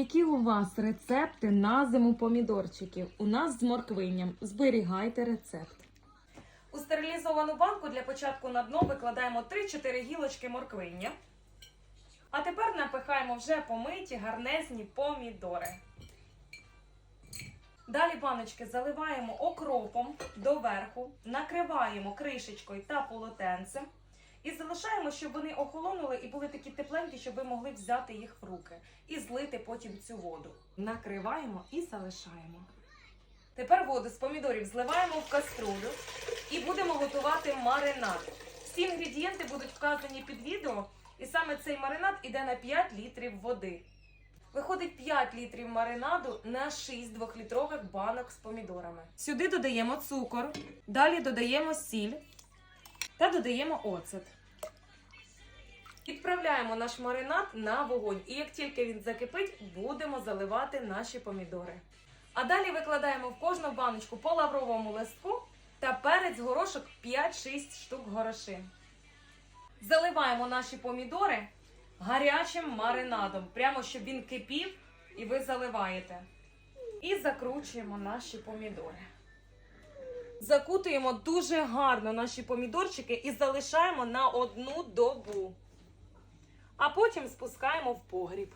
які у вас рецепти на зиму помідорчиків? У нас з морквинням. Зберігайте рецепт. У стерилізовану банку для початку на дно викладаємо 3-4 гілочки морквиння. А тепер напихаємо вже помиті гарнезні помідори. Далі баночки заливаємо окропом доверху, накриваємо кришечкою та полотенцем і залишаємо, щоб вони охолонули і були такі тепленькі, щоб ви могли взяти їх в руки і злити потім цю воду. Накриваємо і залишаємо. Тепер воду з помідорів зливаємо в каструлю і будемо готувати маринад. Всі інгредієнти будуть вказані під відео, і саме цей маринад іде на 5 літрів води. Виходить 5 літрів маринаду на 6 двохлітрових банок з помідорами. Сюди додаємо цукор, далі додаємо сіль та додаємо оцет. Відправляємо наш маринад на вогонь, і як тільки він закипить, будемо заливати наші помідори. А далі викладаємо в кожну баночку по лавровому листку та перець горошок 5-6 штук горошин. Заливаємо наші помідори гарячим маринадом, прямо щоб він кипів, і ви заливаєте. І закручуємо наші помідори. Закутуємо дуже гарно наші помідорчики і залишаємо на одну добу. А потім спускаємо в погріб.